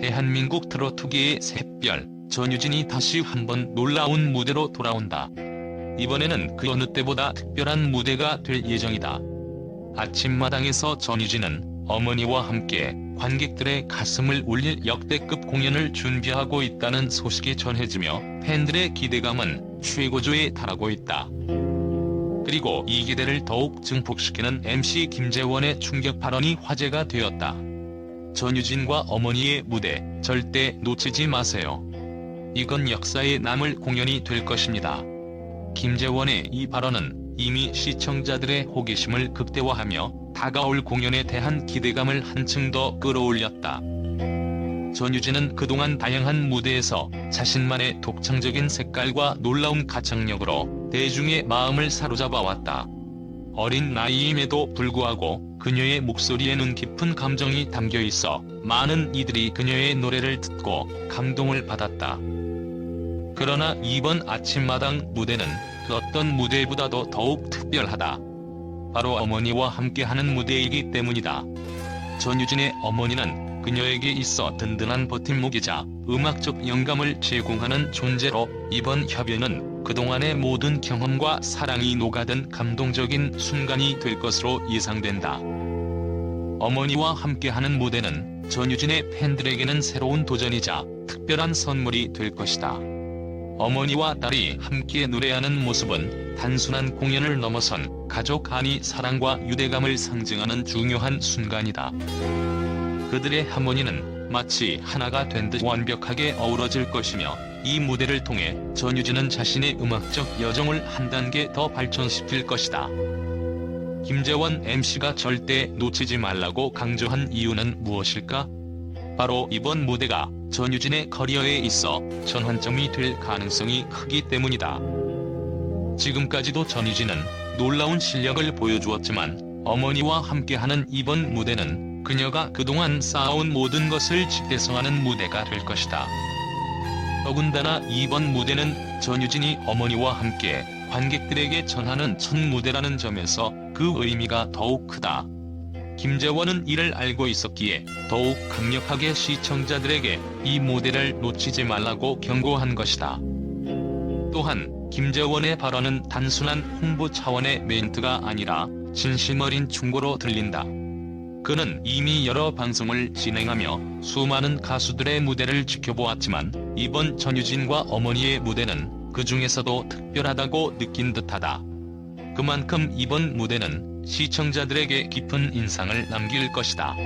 대한민국 트로트계의 샛별 전유진이 다시 한번 놀라운 무대로 돌아온다. 이번에는 그 어느 때보다 특별한 무대가 될 예정이다. 아침마당에서 전유진은 어머니와 함께 관객들의 가슴을 울릴 역대급 공연을 준비하고 있다는 소식이 전해지며 팬들의 기대감은 최고조에 달하고 있다. 그리고 이 기대를 더욱 증폭시키는 MC 김재원의 충격 발언이 화제가 되었다. 전유진과 어머니의 무대 절대 놓치지 마세요. 이건 역사에 남을 공연이 될 것입니다. 김재원의 이 발언은 이미 시청자들의 호기심을 극대화하며 다가올 공연에 대한 기대감을 한층 더 끌어올렸다. 전유진은 그동안 다양한 무대에서 자신만의 독창적인 색깔과 놀라운 가창력으로 대중의 마음을 사로잡아 왔다. 어린 나이임에도 불구하고 그녀의 목소리에는 깊은 감정이 담겨 있어 많은 이들이 그녀의 노래를 듣고 감동을 받았다. 그러나 이번 아침마당 무대는 그 어떤 무대보다도 더욱 특별하다. 바로 어머니와 함께하는 무대이기 때문이다. 전유진의 어머니는 그녀에게 있어 든든한 버팀목이자 음악적 영감을 제공하는 존재로 이번 협연은 그동안의 모든 경험과 사랑이 녹아든 감동적인 순간이 될 것으로 예상된다. 어머니와 함께하는 무대는 전유진의 팬들에게는 새로운 도전이자 특별한 선물이 될 것이다. 어머니와 딸이 함께 노래하는 모습은 단순한 공연을 넘어선 가족 간의 사랑과 유대감을 상징하는 중요한 순간이다. 그들의 하모니는 마치 하나가 된 듯 완벽하게 어우러질 것이며 이 무대를 통해 전유진은 자신의 음악적 여정을 한 단계 더 발전시킬 것이다. 김재원 MC가 절대 놓치지 말라고 강조한 이유는 무엇일까? 바로 이번 무대가 전유진의 커리어에 있어 전환점이 될 가능성이 크기 때문이다. 지금까지도 전유진은 놀라운 실력을 보여주었지만 어머니와 함께하는 이번 무대는 그녀가 그동안 쌓아온 모든 것을 집대성하는 무대가 될 것이다. 더군다나 이번 무대는 전유진이 어머니와 함께 관객들에게 전하는 첫 무대라는 점에서 그 의미가 더욱 크다. 김재원은 이를 알고 있었기에 더욱 강력하게 시청자들에게 이 무대를 놓치지 말라고 경고한 것이다. 또한 김재원의 발언은 단순한 홍보 차원의 멘트가 아니라 진심 어린 충고로 들린다. 그는 이미 여러 방송을 진행하며 수많은 가수들의 무대를 지켜보았지만 이번 전유진과 어머니의 무대는 그 중에서도 특별하다고 느낀 듯하다. 그만큼 이번 무대는 시청자들에게 깊은 인상을 남길 것이다.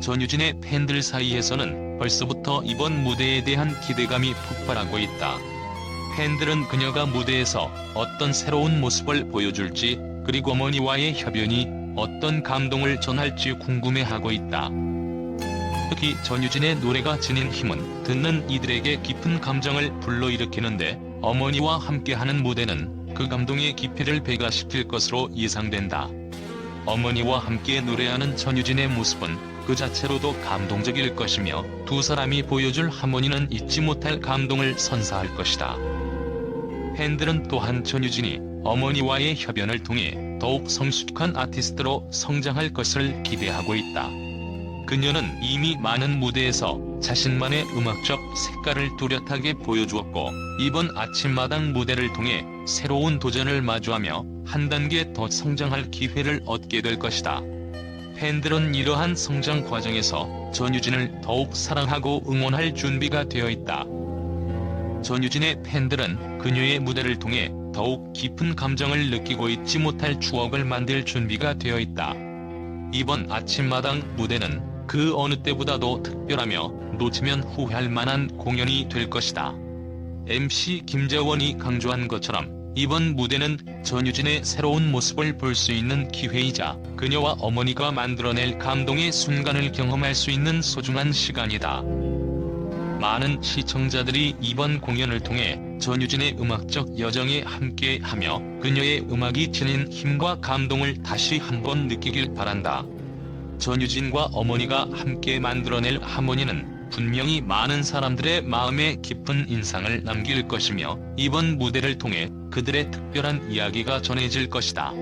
전유진의 팬들 사이에서는 벌써부터 이번 무대에 대한 기대감이 폭발하고 있다. 팬들은 그녀가 무대에서 어떤 새로운 모습을 보여줄지 그리고 어머니와의 협연이 어떤 감동을 전할지 궁금해하고 있다. 특히 전유진의 노래가 지닌 힘은 듣는 이들에게 깊은 감정을 불러일으키는데 어머니와 함께하는 무대는 그 감동의 깊이를 배가시킬 것으로 예상된다. 어머니와 함께 노래하는 전유진의 모습은 그 자체로도 감동적일 것이며 두 사람이 보여줄 하모니는 잊지 못할 감동을 선사할 것이다. 팬들은 또한 전유진이 어머니와의 협연을 통해 더욱 성숙한 아티스트로 성장할 것을 기대하고 있다. 그녀는 이미 많은 무대에서 자신만의 음악적 색깔을 뚜렷하게 보여주었고 이번 아침마당 무대를 통해 새로운 도전을 마주하며 한 단계 더 성장할 기회를 얻게 될 것이다. 팬들은 이러한 성장 과정에서 전유진을 더욱 사랑하고 응원할 준비가 되어 있다. 전유진의 팬들은 그녀의 무대를 통해 더욱 깊은 감정을 느끼고 잊지 못할 추억을 만들 준비가 되어 있다. 이번 아침마당 무대는 그 어느 때보다도 특별하며 놓치면 후회할 만한 공연이 될 것이다. MC 김재원이 강조한 것처럼 이번 무대는 전유진의 새로운 모습을 볼 수 있는 기회이자 그녀와 어머니가 만들어낼 감동의 순간을 경험할 수 있는 소중한 시간이다. 많은 시청자들이 이번 공연을 통해 전유진의 음악적 여정에 함께하며 그녀의 음악이 지닌 힘과 감동을 다시 한번 느끼길 바란다. 전유진과 어머니가 함께 만들어낼 하모니는 분명히 많은 사람들의 마음에 깊은 인상을 남길 것이며 이번 무대를 통해 그들의 특별한 이야기가 전해질 것이다.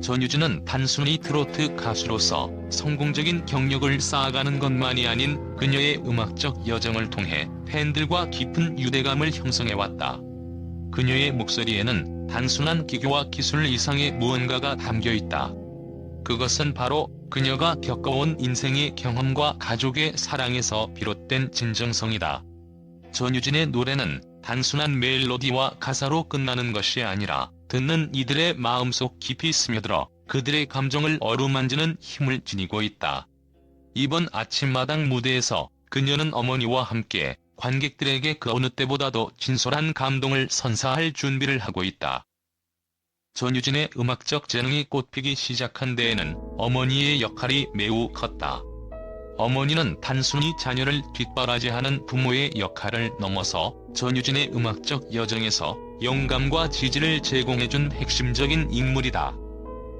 전유진은 단순히 트로트 가수로서 성공적인 경력을 쌓아가는 것만이 아닌 그녀의 음악적 여정을 통해 팬들과 깊은 유대감을 형성해왔다. 그녀의 목소리에는 단순한 기교와 기술 이상의 무언가가 담겨 있다. 그것은 바로 그녀가 겪어온 인생의 경험과 가족의 사랑에서 비롯된 진정성이다. 전유진의 노래는 단순한 멜로디와 가사로 끝나는 것이 아니라 듣는 이들의 마음속 깊이 스며들어 그들의 감정을 어루만지는 힘을 지니고 있다. 이번 아침마당 무대에서 그녀는 어머니와 함께 관객들에게 그 어느 때보다도 진솔한 감동을 선사할 준비를 하고 있다. 전유진의 음악적 재능이 꽃피기 시작한 데에는 어머니의 역할이 매우 컸다. 어머니는 단순히 자녀를 뒷바라지하는 부모의 역할을 넘어서 전유진의 음악적 여정에서 영감과 지지를 제공해준 핵심적인 인물이다.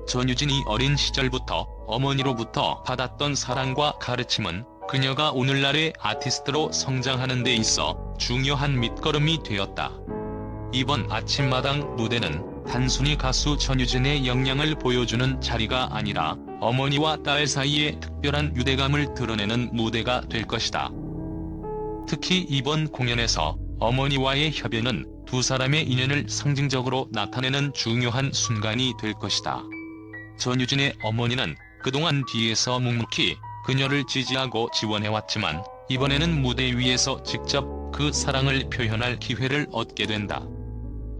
전유진이 어린 시절부터 어머니로부터 받았던 사랑과 가르침은 그녀가 오늘날의 아티스트로 성장하는 데 있어 중요한 밑거름이 되었다. 이번 아침마당 무대는 단순히 가수 전유진의 역량을 보여주는 자리가 아니라 어머니와 딸 사이의 특별한 유대감을 드러내는 무대가 될 것이다. 특히 이번 공연에서 어머니와의 협연은 두 사람의 인연을 상징적으로 나타내는 중요한 순간이 될 것이다. 전유진의 어머니는 그동안 뒤에서 묵묵히 그녀를 지지하고 지원해왔지만 이번에는 무대 위에서 직접 그 사랑을 표현할 기회를 얻게 된다.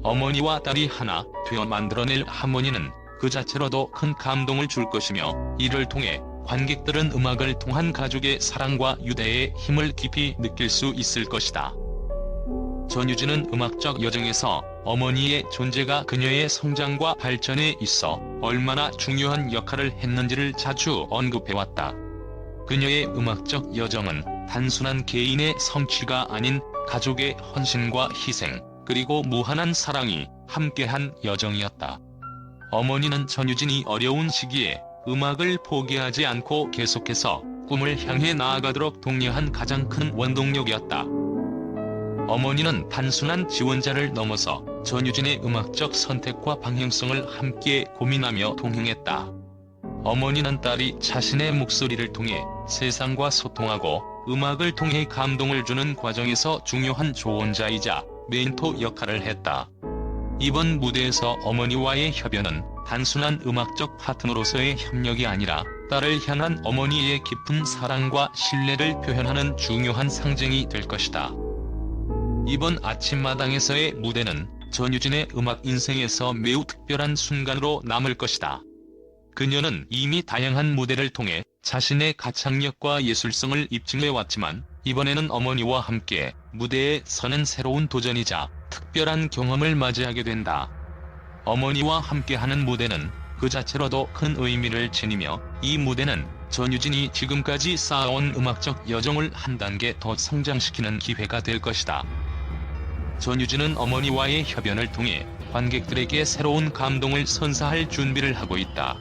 어머니와 딸이 하나 되어 만들어낼 하모니는 그 자체로도 큰 감동을 줄 것이며 이를 통해 관객들은 음악을 통한 가족의 사랑과 유대의 힘을 깊이 느낄 수 있을 것이다. 전유진은 음악적 여정에서 어머니의 존재가 그녀의 성장과 발전에 있어 얼마나 중요한 역할을 했는지를 자주 언급해왔다. 그녀의 음악적 여정은 단순한 개인의 성취가 아닌 가족의 헌신과 희생, 그리고 무한한 사랑이 함께한 여정이었다. 어머니는 전유진이 어려운 시기에 음악을 포기하지 않고 계속해서 꿈을 향해 나아가도록 독려한 가장 큰 원동력이었다. 어머니는 단순한 지원자를 넘어서 전유진의 음악적 선택과 방향성을 함께 고민하며 동행했다. 어머니는 딸이 자신의 목소리를 통해 세상과 소통하고 음악을 통해 감동을 주는 과정에서 중요한 조언자이자 멘토 역할을 했다. 이번 무대에서 어머니와의 협연은 단순한 음악적 파트너로서의 협력이 아니라 딸을 향한 어머니의 깊은 사랑과 신뢰를 표현하는 중요한 상징이 될 것이다. 이번 아침마당에서의 무대는 전유진의 음악 인생에서 매우 특별한 순간으로 남을 것이다. 그녀는 이미 다양한 무대를 통해 자신의 가창력과 예술성을 입증해왔지만 이번에는 어머니와 함께 무대에 서는 새로운 도전이자 특별한 경험을 맞이하게 된다. 어머니와 함께하는 무대는 그 자체로도 큰 의미를 지니며 이 무대는 전유진이 지금까지 쌓아온 음악적 여정을 한 단계 더 성장시키는 기회가 될 것이다. 전유진은 어머니와의 협연을 통해 관객들에게 새로운 감동을 선사할 준비를 하고 있다.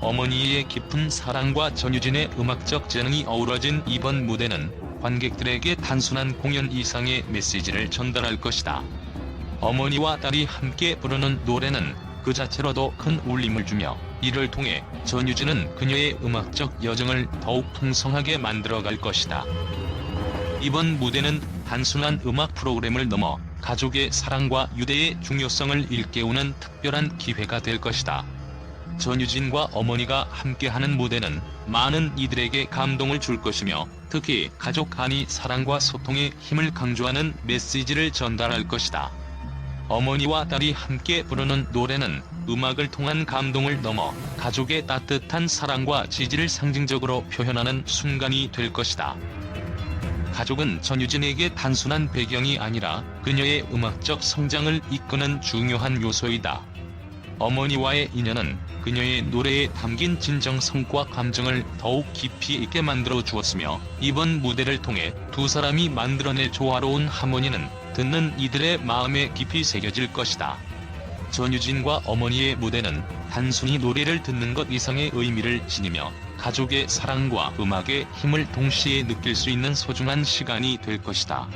어머니의 깊은 사랑과 전유진의 음악적 재능이 어우러진 이번 무대는 관객들에게 단순한 공연 이상의 메시지를 전달할 것이다. 어머니와 딸이 함께 부르는 노래는 그 자체로도 큰 울림을 주며 이를 통해 전유진은 그녀의 음악적 여정을 더욱 풍성하게 만들어갈 것이다. 이번 무대는 단순한 음악 프로그램을 넘어 가족의 사랑과 유대의 중요성을 일깨우는 특별한 기회가 될 것이다. 전유진과 어머니가 함께하는 무대는 많은 이들에게 감동을 줄 것이며 특히 가족 간의 사랑과 소통의 힘을 강조하는 메시지를 전달할 것이다. 어머니와 딸이 함께 부르는 노래는 음악을 통한 감동을 넘어 가족의 따뜻한 사랑과 지지를 상징적으로 표현하는 순간이 될 것이다. 가족은 전유진에게 단순한 배경이 아니라 그녀의 음악적 성장을 이끄는 중요한 요소이다. 어머니와의 인연은 그녀의 노래에 담긴 진정성과 감정을 더욱 깊이 있게 만들어 주었으며 이번 무대를 통해 두 사람이 만들어낼 조화로운 하모니는 듣는 이들의 마음에 깊이 새겨질 것이다. 전유진과 어머니의 무대는 단순히 노래를 듣는 것 이상의 의미를 지니며 가족의 사랑과 음악의 힘을 동시에 느낄 수 있는 소중한 시간이 될 것이다.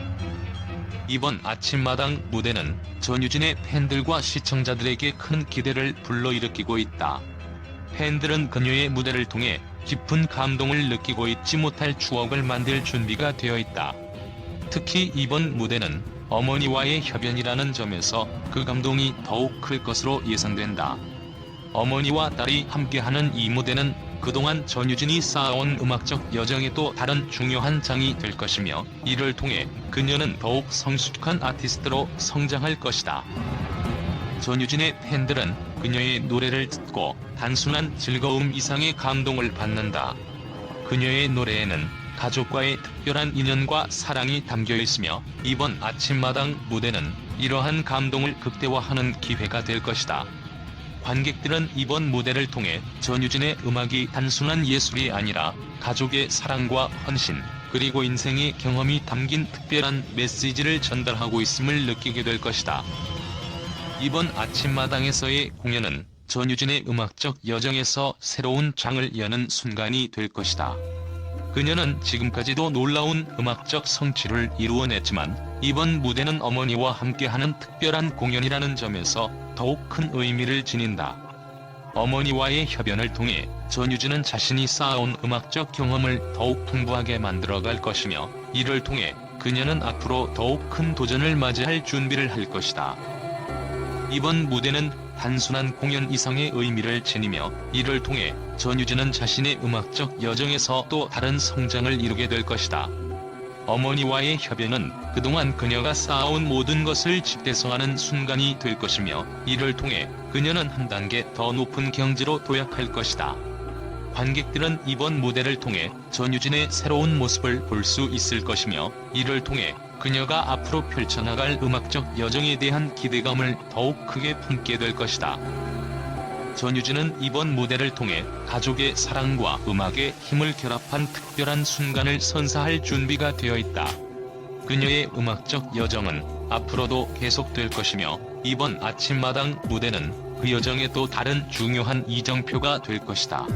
이번 아침마당 무대는 전유진의 팬들과 시청자들에게 큰 기대를 불러일으키고 있다. 팬들은 그녀의 무대를 통해 깊은 감동을 느끼고 잊지 못할 추억을 만들 준비가 되어 있다. 특히 이번 무대는 어머니와의 협연이라는 점에서 그 감동이 더욱 클 것으로 예상된다. 어머니와 딸이 함께하는 이 무대는 그동안 전유진이 쌓아온 음악적 여정의 또 다른 중요한 장이 될 것이며 이를 통해 그녀는 더욱 성숙한 아티스트로 성장할 것이다. 전유진의 팬들은 그녀의 노래를 듣고 단순한 즐거움 이상의 감동을 받는다. 그녀의 노래에는 가족과의 특별한 인연과 사랑이 담겨 있으며 이번 아침마당 무대는 이러한 감동을 극대화하는 기회가 될 것이다. 관객들은 이번 무대를 통해 전유진의 음악이 단순한 예술이 아니라 가족의 사랑과 헌신, 그리고 인생의 경험이 담긴 특별한 메시지를 전달하고 있음을 느끼게 될 것이다. 이번 아침마당에서의 공연은 전유진의 음악적 여정에서 새로운 장을 여는 순간이 될 것이다. 그녀는 지금까지도 놀라운 음악적 성취를 이루어냈지만 이번 무대는 어머니와 함께하는 특별한 공연이라는 점에서 더욱 큰 의미를 지닌다. 어머니와의 협연을 통해 전유진은 자신이 쌓아온 음악적 경험을 더욱 풍부하게 만들어갈 것이며 이를 통해 그녀는 앞으로 더욱 큰 도전을 맞이할 준비를 할 것이다. 이번 무대는 단순한 공연 이상의 의미를 지니며 이를 통해 전유진은 자신의 음악적 여정에서 또 다른 성장을 이루게 될 것이다. 어머니와의 협연은 그동안 그녀가 쌓아온 모든 것을 집대성하는 순간이 될 것이며 이를 통해 그녀는 한 단계 더 높은 경지로 도약할 것이다. 관객들은 이번 무대를 통해 전유진의 새로운 모습을 볼 수 있을 것이며 이를 통해 그녀가 앞으로 펼쳐나갈 음악적 여정에 대한 기대감을 더욱 크게 품게 될 것이다. 전유진은 이번 무대를 통해 가족의 사랑과 음악의 힘을 결합한 특별한 순간을 선사할 준비가 되어 있다. 그녀의 음악적 여정은 앞으로도 계속될 것이며 이번 아침마당 무대는 그 여정의 또 다른 중요한 이정표가 될 것이다.